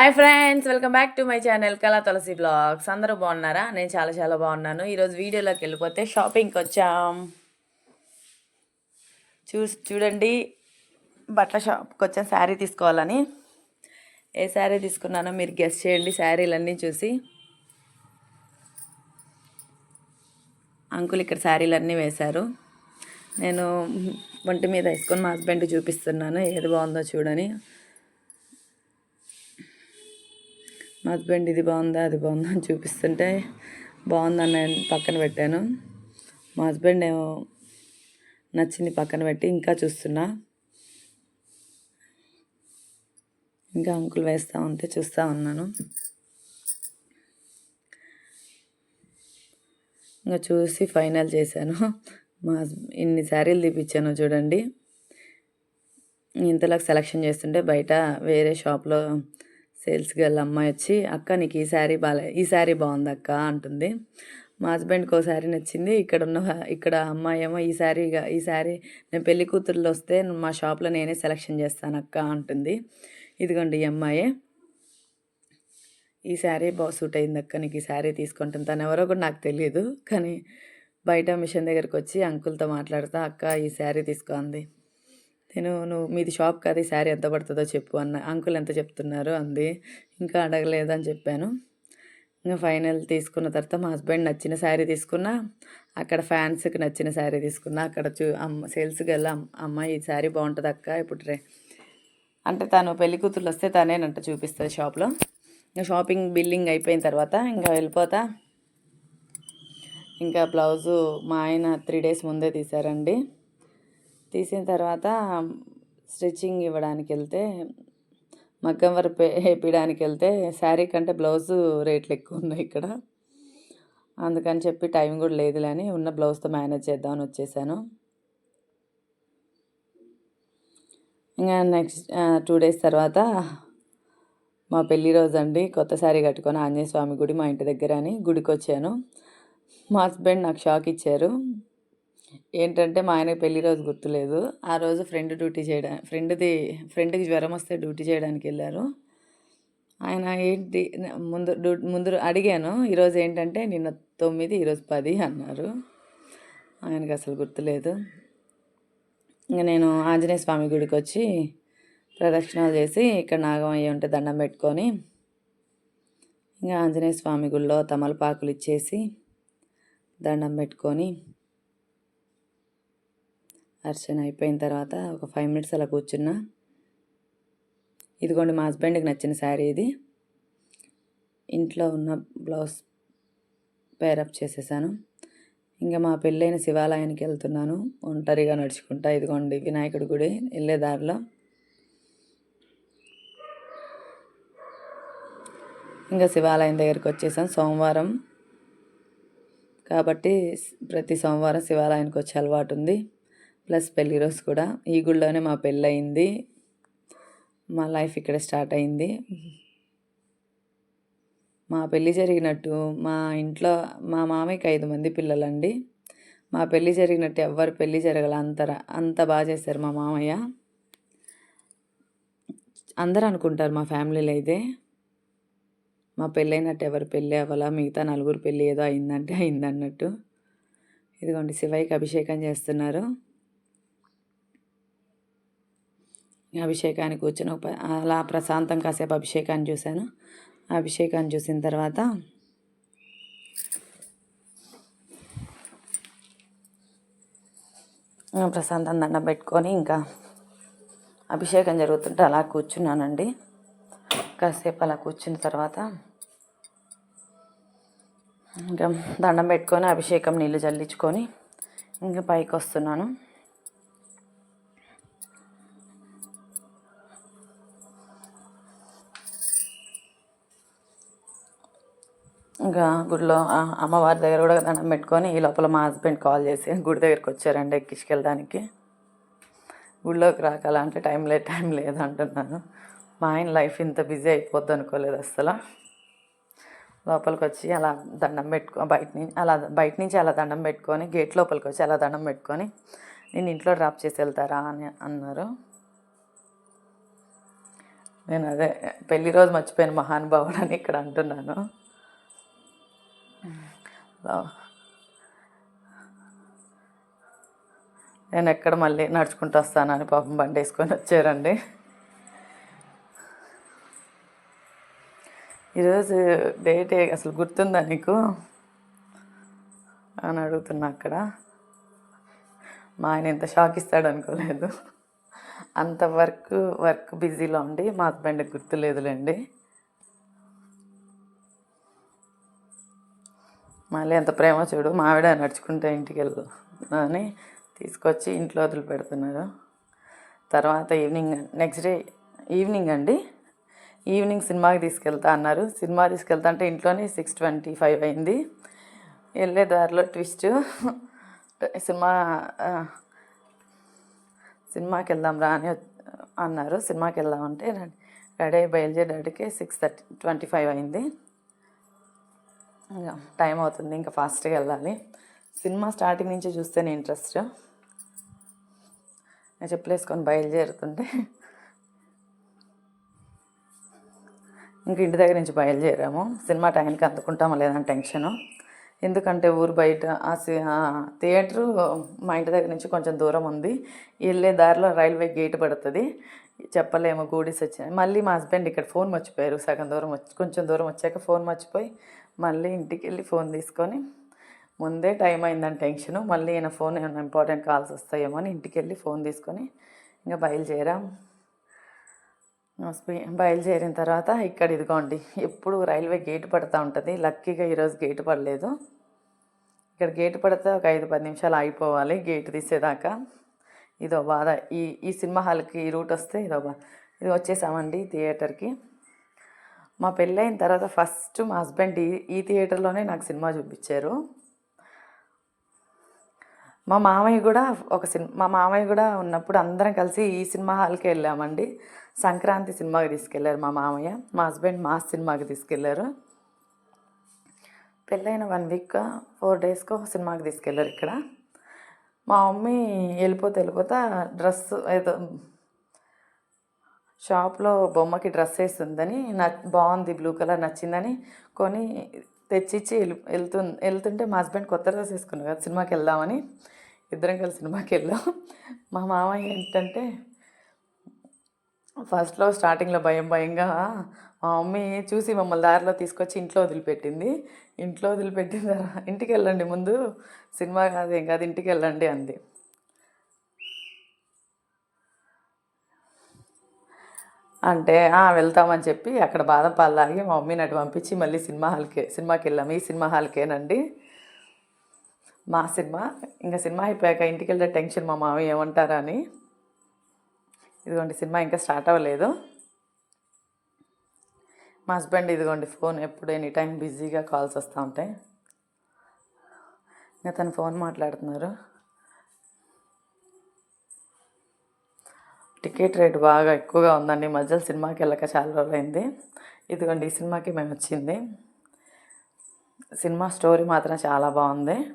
Hi friends welcome back to my channel Kala Tulasi blogs అందరూ బాగున్నారా? నేను చాలా చాలా బాగున్నాను. ఈరోజు వీడియోలోకి వెళ్ళిపోతే షాపింగ్కి వచ్చాం. చూ చూడండి. బట్టల షాప్కి వచ్చాం. శారీ తీసుకోవాలని. ఏ శారీ తీసుకున్నానో మీరు గెస్ట్ చేయండి. శారీలన్నీ చూసి. అంకుల్ ఇక్కడ శారీలన్నీ వేశారు. నేను ఒంటి మీద వేసుకొని మా హస్బెండ్ చూపిస్తున్నాను. ఏది బాగుందో చూడని. మా హస్బెండ్ ఇది బాగుందా అది బాగుందా అని చూపిస్తుంటే బాగుందని నేను పక్కన పెట్టాను. మా హస్బెండ్ ఏమో నచ్చింది పక్కన పెట్టి ఇంకా చూస్తున్నా. ఇంకా అంకుల్ వేస్తూ ఉంటే చూస్తూ ఉన్నాను. ఇంకా చూసి ఫైనల్ చేశాను. మా ఇన్ని శారీలు తీపిచ్చాను చూడండి. ఇంతలోకి సెలెక్షన్ చేస్తుంటే బయట వేరే షాప్లో సేల్స్ గర్ల్ అమ్మాయి వచ్చి అక్క నీకు ఈ శారీ బాగా ఈ శారీ బాగుంది అక్క అంటుంది. మా హస్బెండ్కి ఓ శారీ నచ్చింది. ఇక్కడ ఉన్న ఇక్కడ అమ్మాయి ఏమో ఈ శారీగా ఈ శారీ నేను పెళ్ళి కూతుర్లు వస్తే మా షాప్లో నేనే సెలెక్షన్ చేస్తాను అక్క అంటుంది. ఇదిగోండి ఈ అమ్మాయే. ఈ శారీ బాగా సూట్ అయింది అక్క నీకు ఈ శారీ తీసుకుంటాను. తను ఎవరో కూడా నాకు తెలియదు. కానీ బయట మిషన్ దగ్గరికి వచ్చి అంకుల్తో మాట్లాడుతా అక్క ఈ శారీ తీసుకోంది నేను నువ్వు మీది షాప్ కాదు ఈ శారీ ఎంత పడుతుందో చెప్పు అన్న అంకుల్ ఎంత చెప్తున్నారు? అంది. ఇంకా అడగలేదని చెప్పాను. ఇంకా ఫైనల్ తీసుకున్న తర్వాత మా హస్బెండ్ నచ్చిన శారీ తీసుకున్నా అక్కడ ఫ్యాన్స్కి నచ్చిన శారీ తీసుకున్నా అక్కడ చూ అమ్మ సేల్స్కి వెళ్ళాం అమ్మ అమ్మ ఈ శారీ బాగుంటుంది అక్క ఇప్పుడు రే. అంటే తను పెళ్ళి కూతుర్లు వస్తే తనేనంట చూపిస్తుంది షాప్లో. ఇంకా షాపింగ్ బిల్లింగ్ అయిపోయిన తర్వాత ఇంకా వెళ్ళిపోతా. ఇంకా బ్లౌజు మా ఆయన త్రీ డేస్ ముందే తీశారండి. తీసిన తర్వాత స్టిచ్చింగ్ ఇవ్వడానికి వెళ్తే మగ్గం వరకు వేపించడానికి వెళ్తే శారీ కంటే బ్లౌజు రేట్లు ఎక్కువ ఉన్నాయి ఇక్కడ. అందుకని చెప్పి టైం కూడా లేదులే అని ఉన్న బ్లౌజ్తో మేనేజ్ చేద్దామని వచ్చేసాను. ఇంకా నెక్స్ట్ టూ డేస్ తర్వాత మా పెళ్ళి రోజు అండి. కొత్త శారీ కట్టుకొని ఆంజనేయ స్వామి గుడి మా ఇంటి దగ్గర అని గుడికి వచ్చాను మా హస్బెండ్ నాకు షాక్ ఇచ్చారు. ఏంటంటే మా ఆయనకి పెళ్ళి రోజు గుర్తులేదు. ఆ రోజు ఫ్రెండ్ డ్యూటీ చేయడం ఫ్రెండ్ది ఫ్రెండ్కి జ్వరం వస్తే డ్యూటీ చేయడానికి వెళ్ళారు. ఆయన ఏంటి ముందు డ్యూ ముందు అడిగాను ఈరోజు ఏంటంటే నిన్న తొమ్మిది ఈరోజు పది అన్నారు. ఆయనకి అసలు గుర్తులేదు. ఇంకా నేను ఆంజనేయ స్వామి గుడికి వచ్చి ప్రదక్షిణాలు చేసి ఇక్కడ నాగమయ్య ఉంటే దండం పెట్టుకొని ఇంకా ఆంజనేయ స్వామి గుళ్ళో తమలపాకులు ఇచ్చేసి దండం పెట్టుకొని అర్చన అయిపోయిన తర్వాత ఒక ఫైవ్ మినిట్స్ అలా కూర్చున్నా. ఇదిగోండి మా హస్బెండ్కి నచ్చిన శారీ ఇది. ఇంట్లో ఉన్న బ్లౌజ్ పేరప్ చేసేసాను. ఇంకా మా పెళ్ళైన శివాలయానికి వెళ్తున్నాను. ఒంటరిగా నడుచుకుంటా. ఇదిగోండి వినాయకుడి గుడి వెళ్ళే దారిలో. ఇంకా శివాలయం దగ్గరికి వచ్చేసాం. సోమవారం. కాబట్టి ప్రతి సోమవారం శివాలయానికి వచ్చే అలవాటు ఉంది. ప్లస్ పెళ్ళి రోజు కూడా ఈ గుడిలోనే మా పెళ్ళి అయింది మా లైఫ్ ఇక్కడ స్టార్ట్ అయింది. మా పెళ్ళి జరిగినట్టు మా ఇంట్లో మా మామయ్యకి ఐదు మంది పిల్లలండి. మా పెళ్ళి జరిగినట్టు ఎవ్వరు పెళ్ళి జరగల అంత అంత బాగా చేశారు మా మామయ్య. అందరూ అనుకుంటారు మా ఫ్యామిలీలో అయితే మా పెళ్ళైనట్టు ఎవరు పెళ్ళి అవ్వాలా మిగతా నలుగురు పెళ్ళి ఏదో అయిందంటే అయింది అన్నట్టు ఇదిగోండి శివయ్యకి అభిషేకం చేస్తున్నారు. అభిషేకానికి వచ్చిన అలా ప్రశాంతం కాసేపు అభిషేకాన్ని చూశాను. అభిషేకాన్ని చూసిన తర్వాత ప్రశాంతం దండం పెట్టుకొని ఇంకా అభిషేకం జరుగుతుంటే అలా కూర్చున్నానండి. కాసేపు అలా కూర్చున్న తర్వాత ఇంకా దండం పెట్టుకొని అభిషేకం నీళ్ళు చల్లించుకొని ఇంకా పైకి వస్తున్నాను. ఇంకా గుడిలో అమ్మవారి దగ్గర కూడా దండం పెట్టుకొని ఈ లోపల మా హస్బెండ్ కాల్ చేసి గుడి దగ్గరికి వచ్చారండి ఎక్కించుకెళ్ళడానికి గుడిలోకి రాకాల అంటే టైం లేదు టైం లేదు అంటున్నాను. మా ఆయన లైఫ్ ఇంత బిజీ అయిపోద్ది అనుకోలేదు అసలు లోపలికి వచ్చి అలా దండం పెట్టుకో బయట నుంచి అలా బయట నుంచి అలా దండం పెట్టుకొని గేట్ లోపలికి వచ్చి అలా దండం పెట్టుకొని నేను ఇంట్లో డ్రాప్ చేసి వెళ్తారా? అని అన్నారు. నేను అదే పెళ్ళి రోజు మర్చిపోయిన మహానుభావుడు అని ఇక్కడ అంటున్నాను. నేను ఎక్కడ మళ్ళీ నడుచుకుంటూ వస్తానని పాపం బండి వేసుకొని వచ్చారండి. ఈరోజు డేట్ అసలు గుర్తుందా నీకు? అని అడుగుతున్నా అక్కడ. మా ఆయన ఎంత షాక్ ఇస్తాడు అనుకోలేదు. అంత వర్క్ వర్క్ బిజీలో ఉండి మా హస్బెండ్కి గుర్తులేదులేండి మళ్ళీ ఎంత ప్రేమ చూడు మావిడ నడుచుకుంటే ఇంటికి వెళ్ళు అని తీసుకొచ్చి ఇంట్లో వదిలిపెడుతున్నారు తర్వాత ఈవినింగ్ నెక్స్ట్ డే ఈవినింగ్ అండి. ఈవినింగ్ సినిమాకి తీసుకెళ్తా అన్నారు. సినిమా తీసుకెళ్తా అంటే ఇంట్లోనే సిక్స్ ట్వంటీ ఫైవ్ అయింది. వెళ్ళే దారిలో ట్విస్ట్. సినిమా సినిమాకి వెళ్దాం రా అని అన్నారు. సినిమాకి వెళ్దామంటే రెడీ అయ్యి బయలుదేరేటికి సిక్స్ థర్టీ ట్వంటీ ఫైవ్ అయింది. టైం అవుతుంది ఇంకా ఫాస్ట్గా వెళ్ళాలి. సినిమా స్టార్టింగ్ నుంచి చూస్తేనే ఇంట్రెస్ట్ నేను చెప్పులేసుకొని బయలుదేరుతుంటే. ఇంక ఇంటి దగ్గర నుంచి బయలుదేరాము. సినిమా టైంకి అందుకుంటామో లేదని టెన్షను ఎందుకంటే ఊరు బయట ఆ సి- ఆ థియేటరు మా ఇంటి దగ్గర నుంచి కొంచెం దూరం ఉంది. వెళ్ళే దారిలో రైల్వే గేట్ పడుతుంది. చెప్పలేము గూడీస్ వచ్చాయి మళ్ళీ మా హస్బెండ్ ఇక్కడ ఫోన్ మర్చిపోయారు. సగం దూరం వచ్చి కొంచెం దూరం వచ్చాక ఫోన్ మర్చిపోయి మళ్ళీ ఇంటికి వెళ్ళి ఫోన్ తీసుకొని ముందే టైం అయిందని టెన్షన్ మళ్ళీ ఈయన ఫోన్ ఏమైనా ఇంపార్టెంట్ కాల్స్ వస్తాయేమో అని ఇంటికి వెళ్ళి ఫోన్ తీసుకొని ఇంకా బయలుదేరాం. స్పీ- బయలుదేరిన తర్వాత ఇక్కడ ఇదిగోండి ఎప్పుడు రైల్వే గేట్ పడుతూ ఉంటుంది. లక్కీగా ఈరోజు గేట్ పడలేదు. ఇక్కడ గేట్ పడితే ఒక ఐదు పది నిమిషాలు ఆగిపోవాలి గేట్ తీసేదాకా. ఇదో బాధ ఈ ఈ సినిమా హాల్కి ఈ రూట్ వస్తే ఇదో బాధ ఇది వచ్చేసామండి థియేటర్కి. మా పెళ్ళైన తర్వాత ఫస్ట్ మా హస్బెండ్ ఈ ఈ థియేటర్లోనే నాకు సినిమా చూపించారు. మా మామయ్య కూడా ఒక సినిమా మా మామయ్య కూడా ఉన్నప్పుడు అందరం కలిసి ఈ సినిమా హాల్కి వెళ్ళామండి. సంక్రాంతి సినిమాకి తీసుకెళ్ళారు మా మామయ్య. మా హస్బెండ్ మా సినిమాకి తీసుకెళ్ళారు పెళ్ళైన వన్ వీక్ ఫోర్ డేస్కో సినిమాకి తీసుకెళ్ళారు ఇక్కడ. మా మమ్మీ వెళ్ళిపోతే వెళ్ళిపోతా డ్రెస్ ఏదో షాప్లో బొమ్మకి డ్రెస్ వేస్తుందని నా బాగుంది బ్లూ కలర్ నచ్చిందని కొని తెచ్చిచ్చి వెళ్ళి వెళ్తు వెళ్తుంటే మా హస్బెండ్ కొత్త డ్రెస్ వేసుకున్నారు కదా సినిమాకి వెళ్దామని. ఇద్దరం కలిసి సినిమాకి వెళ్ళాం. మా మామయ్య ఏంటంటే ఫస్ట్లో స్టార్టింగ్లో భయం భయంగా మా మమ్మీ చూసి మమ్మల్ని దారిలో తీసుకొచ్చి ఇంట్లో వదిలిపెట్టింది. ఇంట్లో వదిలిపెట్టిన తర్వాత ఇంటికి వెళ్ళండి ముందు. సినిమా కాదు ఏం కాదు ఇంటికి వెళ్ళండి అంది. అంటే వెళ్తామని చెప్పి అక్కడ బాదం పాలు మా మమ్మీని అటు పంపించి మళ్ళీ సినిమా హాల్కే సినిమాకి వెళ్ళాము ఈ సినిమా హాల్కేనండి. మా సినిమా ఇంకా సినిమా అయిపోయాక ఇంటికి వెళ్ళే టెన్షన్ మా మామ ఏమంటారా అని ఇదిగోండి సినిమా ఇంకా స్టార్ట్ అవ్వలేదు. మా హస్బెండ్ ఇదిగోండి ఫోన్ ఎప్పుడు ఎనీ టైం బిజీగా కాల్స్ వస్తూ ఉంటాయి. ఇంకా తను ఫోన్ మాట్లాడుతున్నారు. టికెట్ రేట్ బాగా ఎక్కువగా ఉందండి. మధ్యలో సినిమాకి వెళ్ళక చాలా రోజులైంది. ఇదిగోండి ఈ సినిమాకి మేము వచ్చింది సినిమా స్టోరీ మాత్రం చాలా బాగుంది.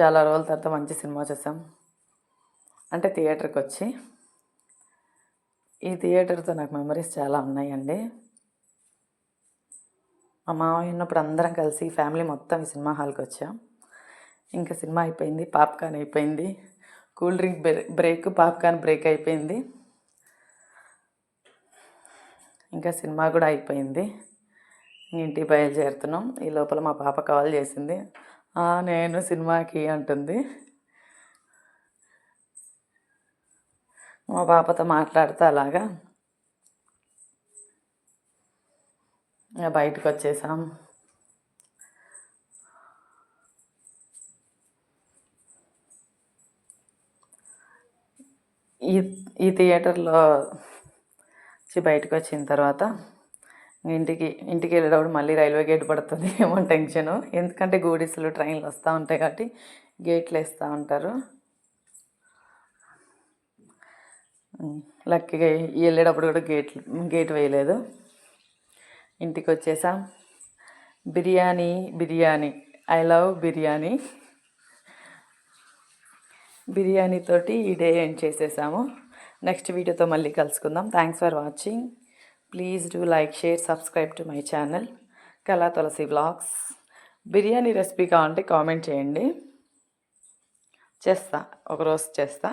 చాలా రోజుల తర్వాత మంచి సినిమా చూసాం. అంటే థియేటర్కి వచ్చి ఈ థియేటర్తో నాకు మెమరీస్ చాలా ఉన్నాయండి. మా మామయ్య ఉన్నప్పుడు అందరం కలిసి ఫ్యామిలీ మొత్తం ఈ సినిమా హాల్కి వచ్చాం. ఇంకా సినిమా అయిపోయింది పాప్కార్న్ అయిపోయింది. Cool drink break popcorn break అయిపోయింది. ఇంకా సినిమా కూడా అయిపోయింది. ఇంటికి బయలుదేరుతున్నాం. ఈ లోపల మా పాప కాల్ చేసింది. నేను సినిమాకి అంటుంది. మా పాపతో మాట్లాడుతూ అలాగా. బయటకు వచ్చేసాం. ఈ ఈ థియేటర్లో వచ్చి బయటకు వచ్చిన తర్వాత ఇంటికి ఇంటికి వెళ్ళేటప్పుడు మళ్ళీ రైల్వే గేట్ పడుతుంది. ఏమో టెన్షన్. ఎందుకంటే గూడీసులు ట్రైన్లు వస్తూ ఉంటాయి కాబట్టి గేట్లు వేస్తూ ఉంటారు. లక్కీగా వెళ్ళేటప్పుడు కూడా గేట్ గేట్ వేయలేదు. ఇంటికి వచ్చేసాం. Biryani biryani. I love biryani. బిర్యానీతోటి ఈ డే ఎండ్ చేసేసాము. నెక్స్ట్ వీడియోతో మళ్ళీ కలుసుకుందాం. Thanks for watching please do like share subscribe to my channel Kala Tulasi vlogs biryani recipe కావాలంటే కామెంట్ చేయండి. చేస్తా. ఒకరోజు చేస్తా.